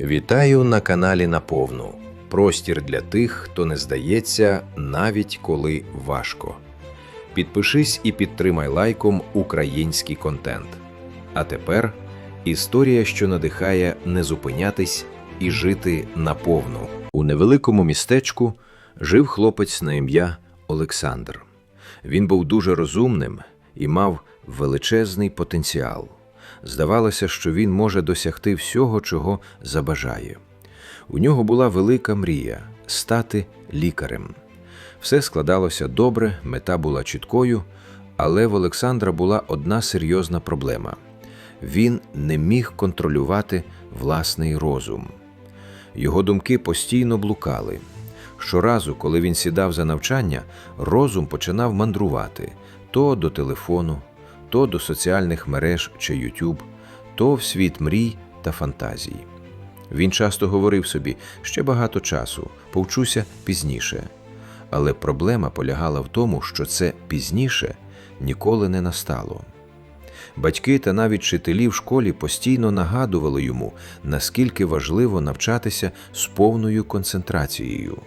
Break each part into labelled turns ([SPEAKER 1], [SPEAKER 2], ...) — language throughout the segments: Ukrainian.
[SPEAKER 1] Вітаю на каналі Наповну. Простір для тих, хто не здається, навіть коли важко. Підпишись і підтримай лайком український контент. А тепер історія, що надихає не зупинятись і жити наповну. У невеликому містечку жив хлопець на ім'я Олександр. Він був дуже розумним і мав величезний потенціал. Здавалося, що він може досягти всього, чого забажає. У нього була велика мрія стати лікарем. Все складалося добре, мета була чіткою, але в Олександра була одна серйозна проблема він не міг контролювати власний розум. Його думки постійно блукали. Щоразу, коли він сідав за навчання, розум починав мандрувати то до телефону, то до соціальних мереж чи YouTube, то в світ мрій та фантазій. Він часто говорив собі ще багато часу, повчуся пізніше. Але проблема полягала в тому, що це пізніше ніколи не настало. Батьки та навіть вчителі в школі постійно нагадували йому, наскільки важливо навчатися з повною концентрацією.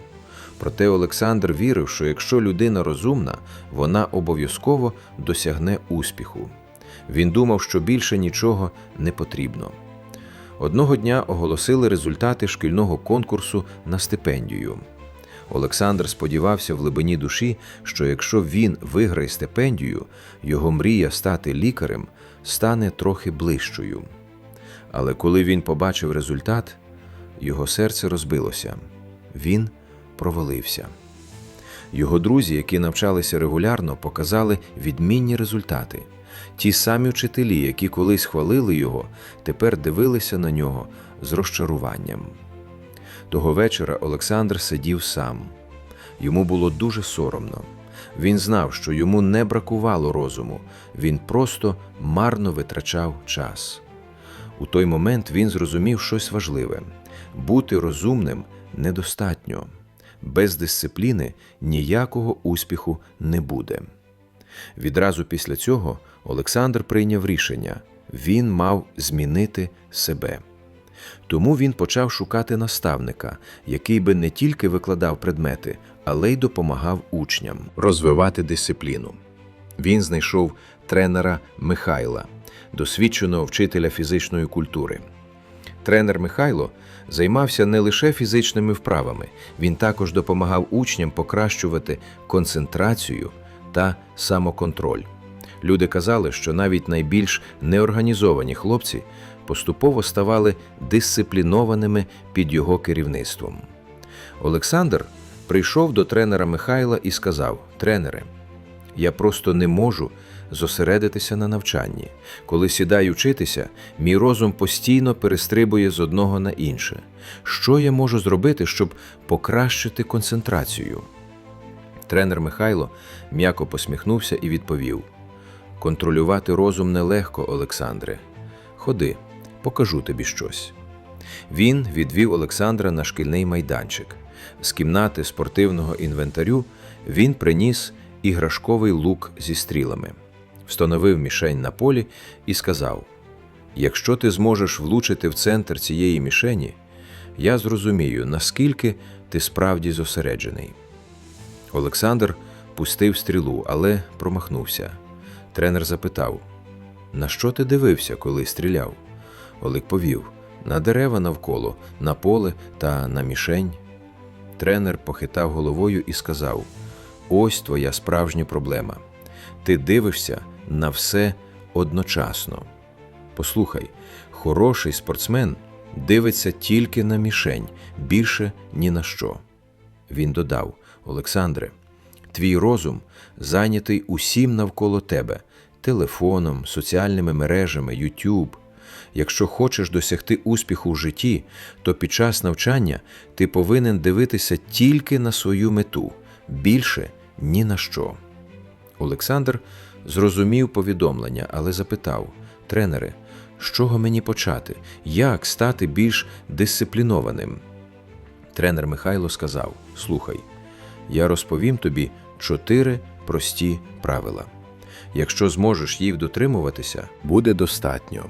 [SPEAKER 1] Проте Олександр вірив, що якщо людина розумна, вона обов'язково досягне успіху. Він думав, що більше нічого не потрібно. Одного дня оголосили результати шкільного конкурсу на стипендію. Олександр сподівався в глибині душі, що якщо він виграє стипендію, його мрія стати лікарем стане трохи ближчою. Але коли він побачив результат, його серце розбилося. Він провалився. Його друзі, які навчалися регулярно, показали відмінні результати. Ті самі вчителі, які колись хвалили його, тепер дивилися на нього з розчаруванням. Того вечора Олександр сидів сам. Йому було дуже соромно. Він знав, що йому не бракувало розуму, він просто марно витрачав час. У той момент він зрозумів щось важливе бути розумним недостатньо. Без дисципліни ніякого успіху не буде. Відразу після цього Олександр прийняв рішення він мав змінити себе. Тому він почав шукати наставника, який би не тільки викладав предмети, але й допомагав учням розвивати дисципліну. Він знайшов тренера Михайла, досвідченого вчителя фізичної культури. Тренер Михайло займався не лише фізичними вправами, він також допомагав учням покращувати концентрацію та самоконтроль. Люди казали, що навіть найбільш неорганізовані хлопці поступово ставали дисциплінованими під його керівництвом. Олександр прийшов до тренера Михайла і сказав: Тренере, я просто не можу зосередитися на навчанні. Коли сідаю вчитися, мій розум постійно перестрибує з одного на інше. Що я можу зробити, щоб покращити концентрацію? Тренер Михайло м'яко посміхнувся і відповів: Контролювати розум нелегко, Олександре. Ходи, покажу тобі щось. Він відвів Олександра на шкільний майданчик. З кімнати спортивного інвентарю він приніс іграшковий лук зі стрілами, встановив мішень на полі і сказав: Якщо ти зможеш влучити в центр цієї мішені, я зрозумію, наскільки ти справді зосереджений. Олександр пустив стрілу, але промахнувся. Тренер запитав: На що ти дивився, коли стріляв? Олег повів на дерева навколо, на поле та на мішень. Тренер похитав головою і сказав: Ось твоя справжня проблема. Ти дивишся на все одночасно. Послухай, хороший спортсмен дивиться тільки на мішень, більше ні на що. Він додав: Олександре, твій розум зайнятий усім навколо тебе телефоном, соціальними мережами, YouTube. Якщо хочеш досягти успіху в житті, то під час навчання ти повинен дивитися тільки на свою мету, більше ні на що. Олександр зрозумів повідомлення, але запитав тренере, з чого мені почати, як стати більш дисциплінованим? Тренер Михайло сказав: Слухай, я розповім тобі чотири прості правила. Якщо зможеш їх дотримуватися, буде достатньо.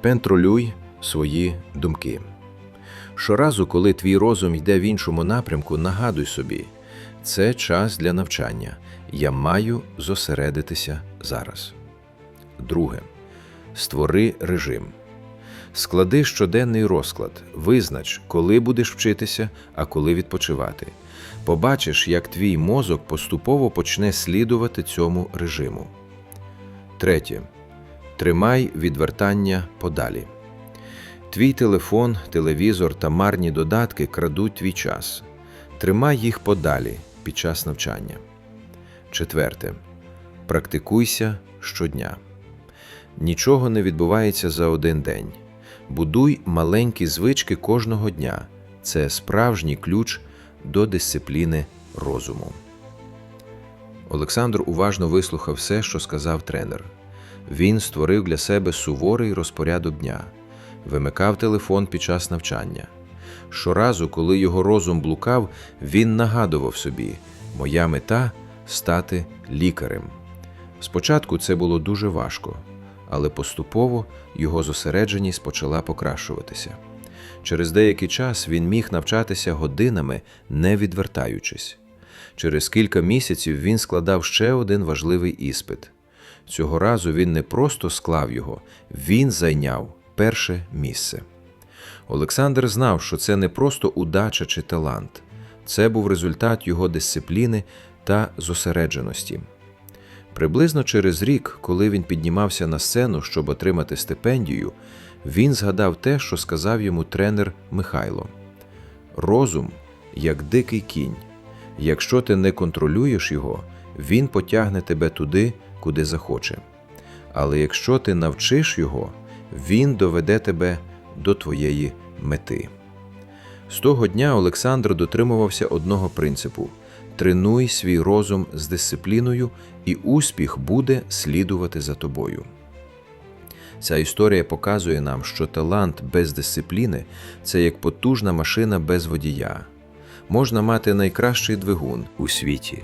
[SPEAKER 1] Пентролюй свої думки. Щоразу, коли твій розум йде в іншому напрямку, нагадуй собі, це час для навчання. Я маю зосередитися зараз. Друге. Створи режим. Склади щоденний розклад, визнач, коли будеш вчитися, а коли відпочивати. Побачиш, як твій мозок поступово почне слідувати цьому режиму. Третє. Тримай відвертання подалі. Твій телефон, телевізор та марні додатки крадуть твій час. Тримай їх подалі під час навчання. Четверте. Практикуйся щодня. Нічого не відбувається за один день. Будуй маленькі звички кожного дня. Це справжній ключ до дисципліни розуму. Олександр уважно вислухав все, що сказав тренер. Він створив для себе суворий розпорядок дня, вимикав телефон під час навчання. Щоразу, коли його розум блукав, він нагадував собі: Моя мета стати лікарем. Спочатку це було дуже важко, але поступово його зосередженість почала покращуватися. Через деякий час він міг навчатися годинами, не відвертаючись. Через кілька місяців він складав ще один важливий іспит. Цього разу він не просто склав його, він зайняв перше місце. Олександр знав, що це не просто удача чи талант, це був результат його дисципліни та зосередженості. Приблизно через рік, коли він піднімався на сцену, щоб отримати стипендію, він згадав те, що сказав йому тренер Михайло: Розум як дикий кінь. Якщо ти не контролюєш його, він потягне тебе туди, куди захоче. Але якщо ти навчиш його, він доведе тебе до твоєї мети. З того дня Олександр дотримувався одного принципу: тренуй свій розум з дисципліною, і успіх буде слідувати за тобою. Ця історія показує нам, що талант без дисципліни це як потужна машина без водія. Можна мати найкращий двигун у світі,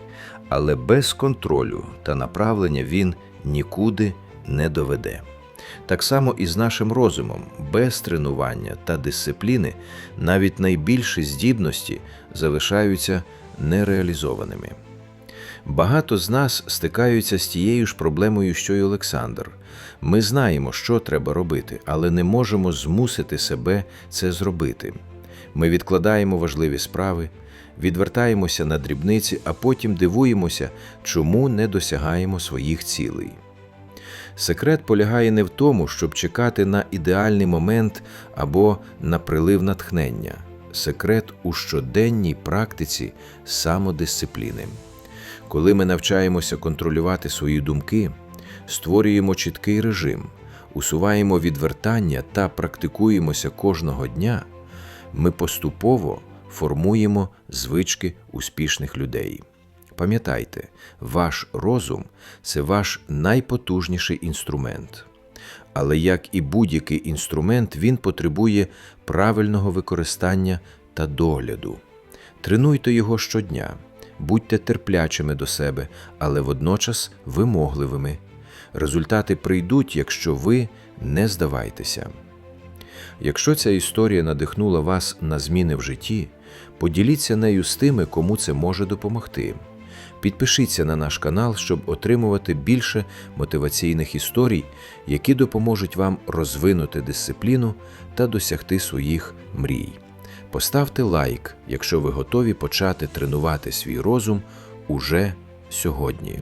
[SPEAKER 1] але без контролю та направлення він нікуди не доведе. Так само і з нашим розумом, без тренування та дисципліни навіть найбільші здібності залишаються нереалізованими. Багато з нас стикаються з тією ж проблемою, що й Олександр. Ми знаємо, що треба робити, але не можемо змусити себе це зробити. Ми відкладаємо важливі справи, відвертаємося на дрібниці, а потім дивуємося, чому не досягаємо своїх цілей. Секрет полягає не в тому, щоб чекати на ідеальний момент або на прилив натхнення. Секрет у щоденній практиці самодисципліни. Коли ми навчаємося контролювати свої думки, створюємо чіткий режим, усуваємо відвертання та практикуємося кожного дня, ми поступово формуємо звички успішних людей. Пам'ятайте, ваш розум це ваш найпотужніший інструмент. Але як і будь-який інструмент, він потребує правильного використання та догляду. Тренуйте його щодня, будьте терплячими до себе, але водночас вимогливими. Результати прийдуть, якщо ви не здавайтеся. Якщо ця історія надихнула вас на зміни в житті, поділіться нею з тими, кому це може допомогти. Підпишіться на наш канал, щоб отримувати більше мотиваційних історій, які допоможуть вам розвинути дисципліну та досягти своїх мрій. Поставте лайк, якщо ви готові почати тренувати свій розум уже сьогодні.